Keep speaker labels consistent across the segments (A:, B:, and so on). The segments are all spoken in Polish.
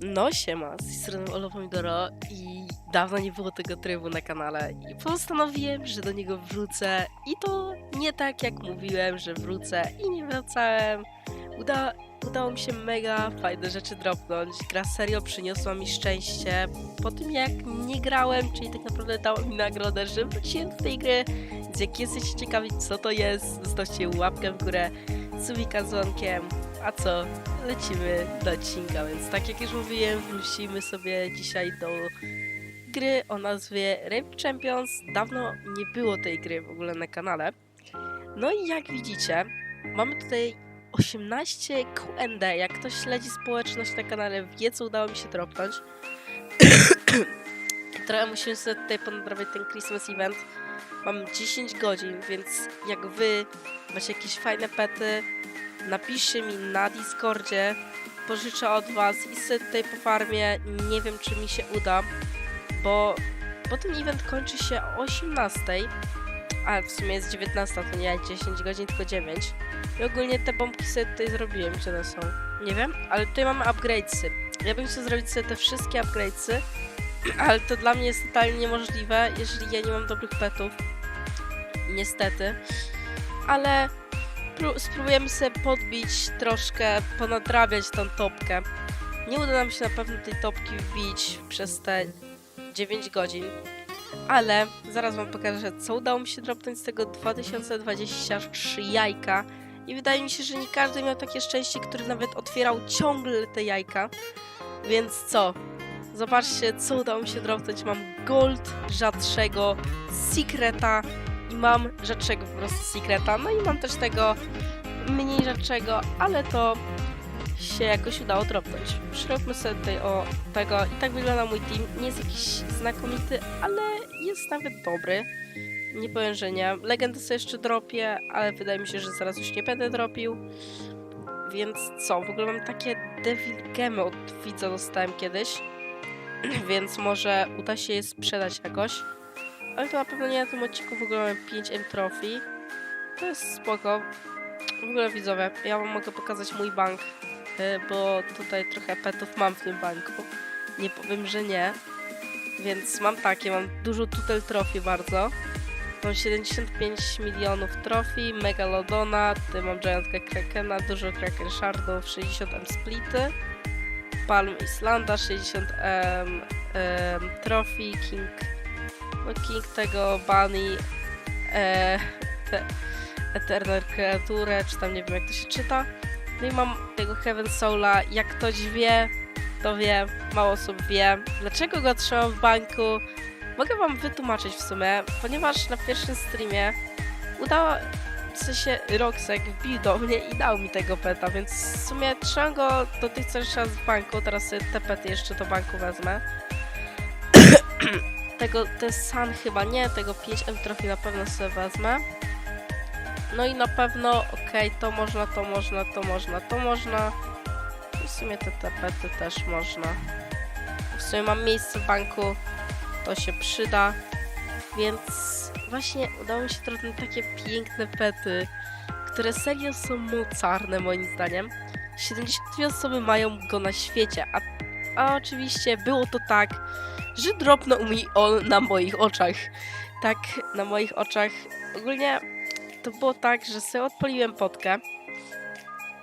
A: No siema, z tej strony Olo Pomidoro i dawno nie było tego trybu na kanale i postanowiłem, że do niego wrócę i to nie tak jak mówiłem, że wrócę i nie wracałem. Uda, udało mi się mega fajne rzeczy dropnąć. Gra serio przyniosła mi szczęście po tym jak nie grałem, czyli tak naprawdę dała mi nagrodę, że wróciłem do tej gry. Więc jak jesteście ciekawi co to jest, zostawcie łapkę w górę, subika z dzwonkiem. A co? Lecimy do odcinka, więc tak jak już mówiłem, wrócimy sobie dzisiaj do gry o nazwie Rape Champions. Dawno nie było tej gry w ogóle na kanale. No i jak widzicie, mamy tutaj 18 Q&A. Jak ktoś śledzi społeczność na kanale, wie co udało mi się dropnąć. Trochę musimy sobie tutaj ponadrabiać ten Christmas event. Mam 10 godzin, więc jak wy macie jakieś fajne pety, napiszcie mi na Discordzie, pożyczę od was i sobie tutaj po farmie, nie wiem czy mi się uda, bo, bo ten event kończy się o 18, a w sumie jest 19, to nie 10 godzin, tylko 9. I ogólnie te bombki sobie tutaj zrobiłem, gdzie one są. Nie wiem, ale tutaj mamy upgradesy. Ja bym chciał zrobić sobie te wszystkie upgradesy, ale to dla mnie jest totalnie niemożliwe, jeżeli ja nie mam dobrych petów. Niestety. Ale spróbujemy sobie podbić troszkę, ponadrabiać tą topkę. Nie uda nam się na pewno tej topki wbić przez te 9 godzin, ale zaraz wam pokażę, co udało mi się dropnąć z tego 2023 jajka. I wydaje mi się, że nie każdy miał takie szczęście, który nawet otwierał ciągle te jajka. Więc co? Zobaczcie, co udało mi się dropnąć. Mam gold rzadszego, secreta i mam rzadszego po prostu secreta. No i mam też tego mniej rzadszego, ale to się jakoś udało dropnąć. Przyróbmy sobie tutaj o tego. I tak wygląda mój team. Nie jest jakiś znakomity, ale jest nawet dobry. Nie powiem, że nie. Legendę sobie jeszcze dropię, ale wydaje mi się, że zaraz już nie będę dropił. Więc co? W ogóle mam takie Devil Gemy od widza dostałem kiedyś. Więc może uda się je sprzedać jakoś. Ale to na pewno nie na tym odcinku. W ogóle mam 5M Trophy. To jest spoko. W ogóle widzowie, ja wam mogę pokazać mój bank, y, bo tutaj trochę petów mam w tym banku. Nie powiem, że nie. Więc mam takie, mam dużo tutel trofii bardzo. Mam 75 milionów trofii, Megalodona, tutaj mam Giantka Krakena, dużo Kraken Shardów, 60 M Splity, Palm Islanda, 60 M em, trofii, King, no King tego, Bunny, e, te, Eternal Kreaturę, czy tam nie wiem jak to się czyta. No i mam tego Heaven Soula. Jak ktoś wie, to wie, mało osób wie. Dlaczego go trzymam w banku? Mogę wam wytłumaczyć w sumie, ponieważ na pierwszym streamie udało w sensie Roxek wbił do mnie i dał mi tego peta, więc w sumie trzymam go dotychczas czas w banku, teraz te pety jeszcze do banku wezmę. tego, jest Sun chyba nie, tego 5M trochę na pewno sobie wezmę. No i na pewno, okej, to można, to można, to można, to można. W sumie te tapety też można. W sumie mam miejsce w banku, to się przyda. Więc właśnie udało mi się trochę takie piękne pety, które serio są mocarne moim zdaniem. 72 osoby mają go na świecie, a, a oczywiście było to tak, że dropnął mi on na moich oczach. Tak, na moich oczach. Ogólnie to było tak, że sobie odpaliłem potkę.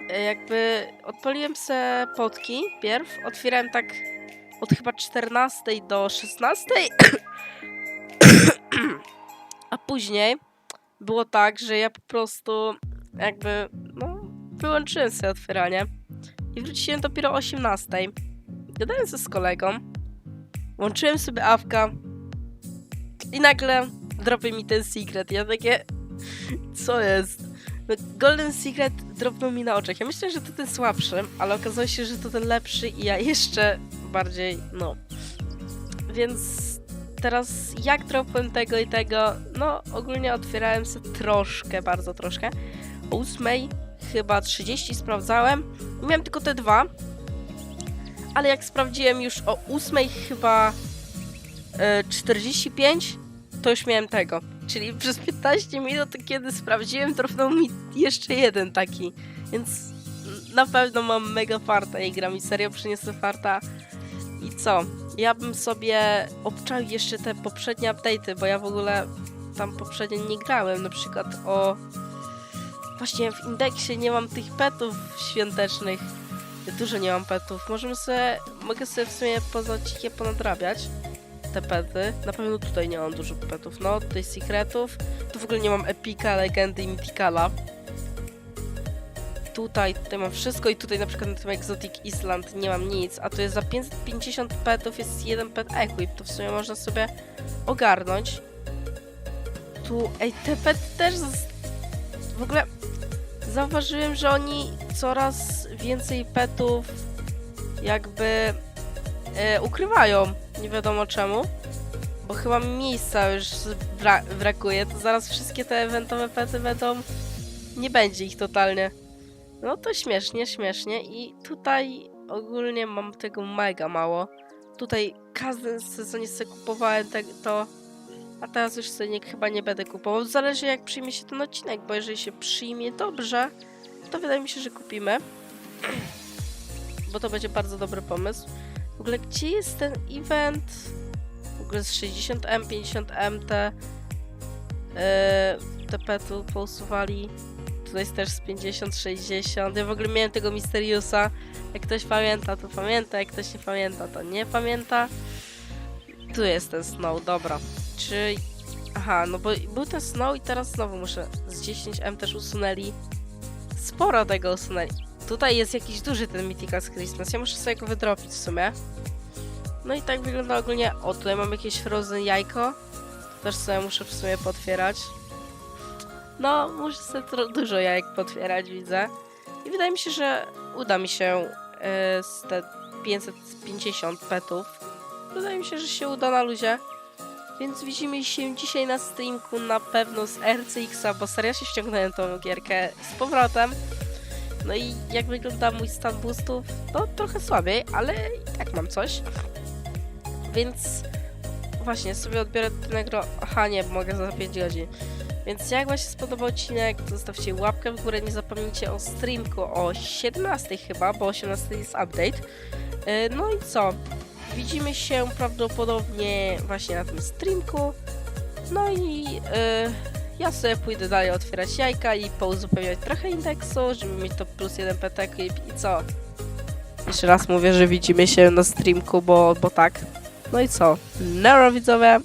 A: E, Jakby odpaliłem se potki pierw, otwierałem tak od chyba 14 do 16. A później było tak, że ja po prostu jakby no wyłączyłem sobie otwieranie i wróciłem dopiero o 18. Gadałem ze z kolegą, włączyłem sobie awka i nagle dropi mi ten secret. Ja takie co jest? No, Golden Secret dropnął mi na oczach. Ja myślę, że to ten słabszy, ale okazało się, że to ten lepszy i ja jeszcze bardziej, no. Więc teraz jak dropłem tego i tego? No, ogólnie otwierałem sobie troszkę, bardzo troszkę. O 8 chyba 30 sprawdzałem. Miałem tylko te dwa. Ale jak sprawdziłem już o 8 chyba e, 45, to już miałem tego. Czyli przez 15 minut, kiedy sprawdziłem, trofnął mi jeszcze jeden taki. Więc na pewno mam mega farta i gra mi serio przyniosła farta. I co? Ja bym sobie obczaił jeszcze te poprzednie update'y, bo ja w ogóle tam poprzednio nie grałem. Na przykład o... Właśnie w indeksie nie mam tych petów świątecznych. Dużo nie mam petów. Możemy sobie... Mogę sobie w sumie poza ciche ponadrabiać te pety. Na pewno tutaj nie mam dużo petów. No, tutaj secretów. Tu w ogóle nie mam epika, legendy i mythicala. Tutaj, tutaj mam wszystko i tutaj na przykład na tym Exotic Island nie mam nic, a tu jest za 550 petów jest jeden pet equip, to w sumie można sobie ogarnąć. Tu, ej, te pety też zos- w ogóle zauważyłem, że oni coraz więcej petów jakby e, ukrywają, nie wiadomo czemu. Bo chyba mi miejsca już bra- brakuje, to zaraz wszystkie te eventowe pety będą... Nie będzie ich totalnie. No to śmiesznie, śmiesznie i tutaj ogólnie mam tego mega mało. Tutaj każdy sezonie sobie kupowałem te, to, a teraz już sobie nie, chyba nie będę kupował. Zależy jak przyjmie się ten odcinek, bo jeżeli się przyjmie dobrze, to wydaje mi się, że kupimy. Bo to będzie bardzo dobry pomysł. W ogóle gdzie jest ten event? W ogóle z 60M, 50M te, yy, te petu pousuwali. Tutaj jest też z 50, 60. Ja w ogóle miałem tego Mysteriusa. Jak ktoś pamięta, to pamięta. Jak ktoś nie pamięta, to nie pamięta. Tu jest ten Snow, dobra. Czy... Aha, no bo był ten Snow i teraz znowu muszę... Z 10M też usunęli. Sporo tego usunęli. Tutaj jest jakiś duży ten Mythical's Christmas. Ja muszę sobie go wydropić w sumie. No i tak wygląda ogólnie... O, tutaj mam jakieś Frozen jajko. Też sobie muszę w sumie potwierać. No, muszę sobie dużo jajek potwierać, widzę. I wydaje mi się, że uda mi się e, z te 550 petów. Wydaje mi się, że się uda na luzie. Więc widzimy się dzisiaj na streamku na pewno z RCX-a, bo serio się ściągnąłem tą gierkę z powrotem. No i jak wygląda mój stan boostów? No trochę słabiej, ale i tak mam coś. Więc właśnie sobie odbiorę ten nagro... Aha, nie, mogę za 5 godzin. Więc jak Wam się spodobał odcinek, to zostawcie łapkę w górę, nie zapomnijcie o streamku o 17 chyba, bo o 18 jest update. Yy, No i co? Widzimy się prawdopodobnie właśnie na tym streamku. No i yy, ja sobie pójdę dalej otwierać jajka i pouzupełniać trochę indeksu, żeby mieć to plus jeden petek i, i co? Jeszcze raz mówię, że widzimy się na streamku, bo, bo tak. No i co? Nero widzowie!